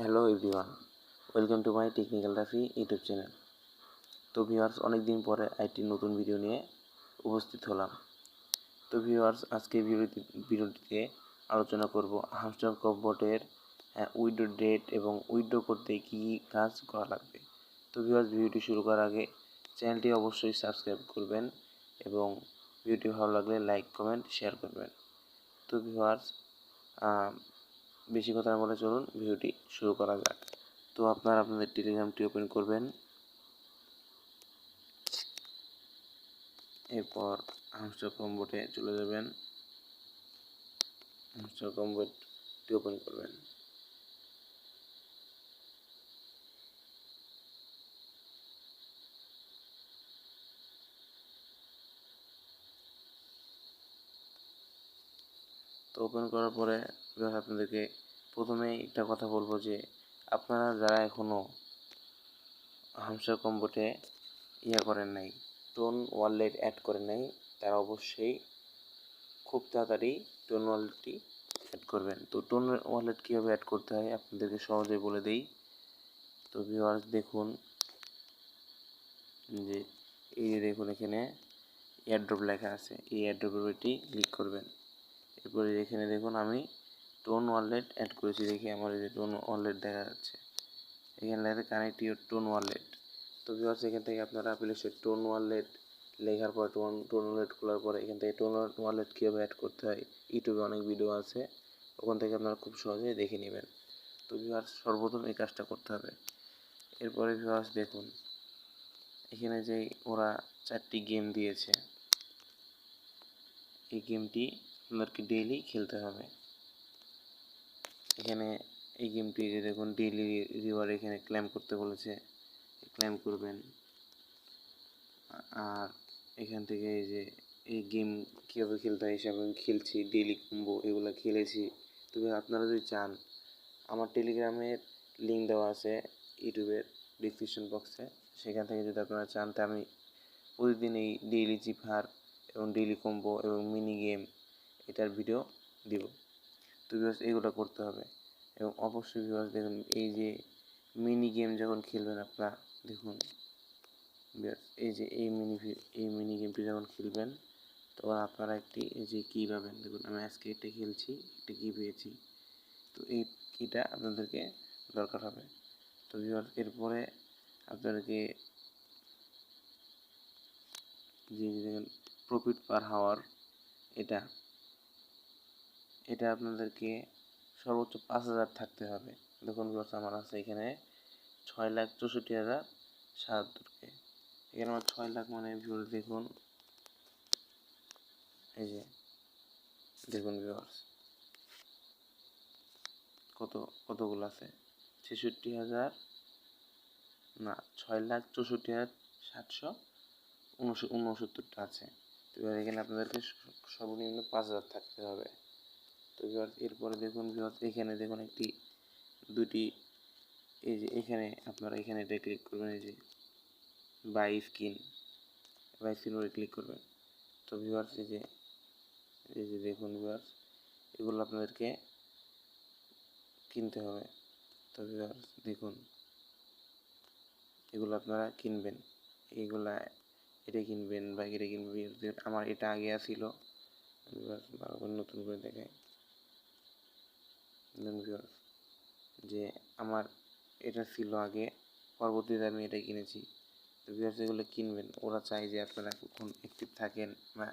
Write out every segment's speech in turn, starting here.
Hello everyone welcome to my technical Rafi YouTube channel তো viewers অনেক দিন পরে একটি নতুন ভিডিও নিয়ে উপস্থিত হলাম। তো ভিউয়ার্স আজকে ভিডিওটি ভিডিওটিতে আলোচনা করব হামস্টার কম্পোর্টের উইডো ডেট এবং উইডো করতে কী কী কাজ করা লাগবে। তো ভিউয়ার্স ভিডিওটি শুরু করার আগে চ্যানেলটি অবশ্যই সাবস্ক্রাইব করবেন এবং ভিডিওটি ভালো লাগলে লাইক কমেন্ট শেয়ার করবেন। তো ভিউয়ার্স বেশি কথা না বলে চলুন ভিডিওটি শুরু করা যাক। তো আপনারা আপনাদের টেলিগ্রামটি ওপেন করবেন। এরপর হামস্টার কম্বোটে চলে যাবেন। হামস্টার কম্বোটটি ওপেন করবেন। তো ওপেন করার পরে আপনাদেরকে প্রথমে একটা কথা বলব যে, আপনারা যারা এখনও হামসা কম্বোটে ইয়া করেন নাই টোন ওয়ালেট অ্যাড করেন নাই, তারা অবশ্যই খুব তাড়াতাড়ি টোন ওয়ালেটটি অ্যাড করবেন। তো টোন ওয়ালেট কীভাবে অ্যাড করতে হয় আপনাদেরকে সহজে বলে দেই। তো ভিওয়ার্স দেখুন যে, এই দেখুন এখানে এয়ারড্রপ লেখা আছে, এই এয়ারড্রপের ক্লিক করবেন। এরপরে এখানে দেখুন, আমি টোন ওয়ালেট অ্যাড করেছি দেখি আমার এই যে টোন ওয়ালেট দেখা যাচ্ছে। এখানে লেখা কানেক্ট ইউর টোন ওয়ালেট তো ভিউয়ার্স এখান থেকে আপনারা প্লে স্টোর টোন ওয়ালেট লেখার পর টোন টোন ওয়ালেট খোলার পরে, এখান থেকে টোন ওয়ালেট কীভাবে অ্যাড করতে হয় ইউটিউবে অনেক ভিডিও আছে। ওখান থেকে আপনারা খুব সহজেই দেখে নেবেন। তো ভিউয়ার্স সর্বপ্রথম এই কাজটা করতে হবে। এরপরে ভিউয়ার্স দেখুন, এখানে যে ওরা চারটি গেম দিয়েছে। এই গেমটি আপনাদেরকে ডেইলি খেলতে হবে। এখানে এই গেমটি দেখুন ডেইলি রিওয়ার্ড এখানে ক্লেম করতে বলেছে। ক্লেম করবেন। আর এখান থেকে এই যে, এই গেম কীভাবে খেলতে হয় হিসাবে আমি খেলছি ডেইলি কুম্বো এগুলো খেলেছি। তবে আপনারা যদি চান, আমার টেলিগ্রামের লিঙ্ক দেওয়া আছে ইউটিউবের ডিসক্রিপশন বক্সে সেখান থেকে যদি আপনারা চান, তা আমি প্রতিদিন এই ডেইলি চিফার এবং ডেইলি কম্বো এবং মিনি গেম এটার ভিডিও দিব। তো ভিউয়ার্স এগুলো করতে হবে। এবং অবশ্যই ভিউয়ার্স দেখুন, এই যে মিনি গেম যখন খেলবেন আপনারা, দেখুন এই যে এই মিনি এই মিনি গেমটি যখন খেলবেন, তখন আপনারা একটি, এই যে কী পাবেন। দেখুন, আমি আজকে এটা খেলছি, একটা কী পেয়েছি। তো এই কীটা আপনাদেরকে দরকার হবে। তো ভিউয়ার্স এরপরে আপনাদেরকে যে দেখেন প্রফিট পার হাওয়ার এটা এটা আপনাদেরকে সর্বোচ্চ পাঁচ হাজার থাকতে হবে। দেখুন বিকজ আমার আছে এখানে ছয় লাখ চৌষট্টি হাজার সাতাত্তরকে। এখানে আমার ছয় লাখ মানে ভিউর দেখুন। এই যে, দেখুন ভিউয়ার্স কত, কতগুলো আছে? ছেষট্টি হাজার, না, ছয় লাখ চৌষট্টি হাজার সাতশো উনসত্তরটা আছে। এবার এখানে আপনাদেরকে সর্বনিম্ন পাঁচ হাজার থাকতে হবে। তো ভিওয়ার্স এরপরে দেখুন ভিওয়ার্স এখানে দেখুন একটি, দুটি, এই যে এখানে আপনারা এখানে এটা ক্লিক করবেন, এই যে বাই স্কিন বাই স্কিন করে ক্লিক করবেন। তো ভিওয়ার্স এই যে এই যে দেখুন ভিওয়ার্স এগুলো আপনাদেরকে কিনতে হবে। তো ভিওয়ার্স দেখুন, এগুলো আপনারা কিনবেন। এইগুলা এটা কিনবেন বা এটা কিনবেন, আমার এটা আগে আসিল। নতুন করে দেখায় যে আমার এটা ছিল আগে, পরবর্তীতে আমি এটা কিনেছি। তো ভিউয়ার্স এগুলো কিনবেন, ওরা চায় যে আপনারা কখন অ্যাক্টিভ থাকেন না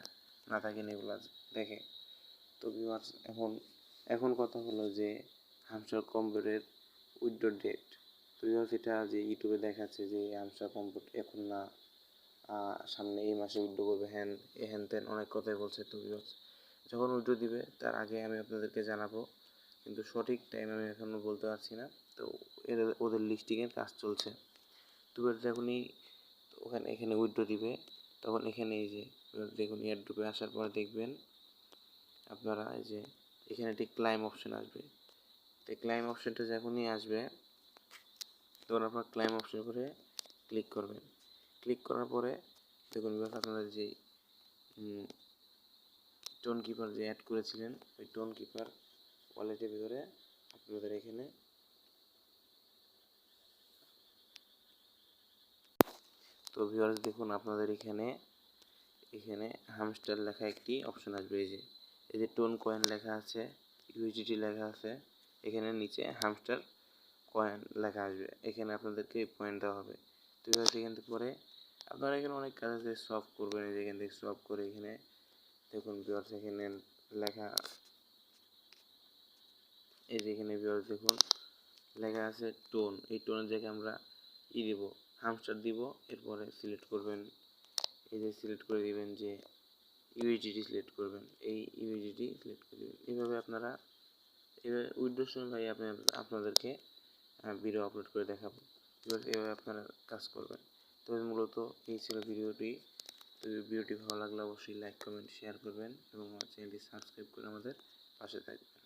না থাকেন এগুলো দেখে। তো ভিউয়ার্স এখন এখন কথা হলো যে হামসার কম্পিউটারের উইড্রো ডেট তো ভিউয়ার্স এটা যে ইউটিউবে দেখাচ্ছে যে হামসার কম্পিউটার এখন না সামনে এই মাসে উইড্রো করবে, হ্যান হ্যান ত্যান অনেক কথাই বলছে তো ভিউয়ার্স যখন উইড্রো দিবে, তার আগে আমি আপনাদেরকে জানাব কিন্তু সঠিক টাইম আমি এখনও বলতে পারছি না। তো এদের, ওদের লিস্টিংয়ের কাজ চলছে। তো যখনই ওখানে, এখানে উইড্রো দিবে, তখন এখানে এই যে দেখুন এয়ারড্রপে আসার পর দেখবেন, আপনারা এই যে, এখানে একটি ক্লাইম অপশন আসবে। তো ক্লাইম অপশনটা যখনই আসবে, তখন আপনার ক্লাইম অপশন করে ক্লিক করবেন। ক্লিক করার পরে দেখুন আপনারা যে টোন কিপার যে অ্যাড করেছিলেন, ওই টোন কিপার ওয়ালেটের ভিতরে আপনাদের এখানে তো ভিউয়ার্স দেখুন আপনাদের এখানে এখানে হামস্টার লেখা একটি অপশন আসবে, এই যে এই যে টোন কয়েন লেখা আছে ইউজিটি লেখা আছে, এখানে নিচে হামস্টার কয়েন লেখা আসবে, এখানে আপনাদেরকে পয়েন্ট দেওয়া হবে। তো ভিউয়ার্স এখান থেকে পরে আপনারা এখানে অনেক কাজ আছে সলভ করবেন, এই যে এখান থেকে সলভ করে এখানে দেখুন ভিউয়ার্স এখানে লেখা এই যে এখানে ভিউয়ার্স দেখুন, লেখা আছে টোন এই টোনের জায়গায় আমরা ই দিব হামস্টার দিব, এরপরে সিলেক্ট করবেন, এই যে সিলেক্ট করে দিবেন যে ইউইজিটি সিলেক্ট করবেন, এই ইউইজিটি সিলেক্ট করে দিবেন। এইভাবে আপনারা এভাবে উইড্রোর সময় ভাই আপনি আপনাদেরকে ভিডিও আপলোড করে দেখাবো। এবার এভাবে আপনারা কাজ করবেন। তো মূলত এই ছিল ভিডিওটি। তো ভিডিওটি ভালো লাগলে অবশ্যই লাইক কমেন্ট শেয়ার করবেন এবং আমার চ্যানেলটি সাবস্ক্রাইব করে আমাদের পাশে থাকবেন।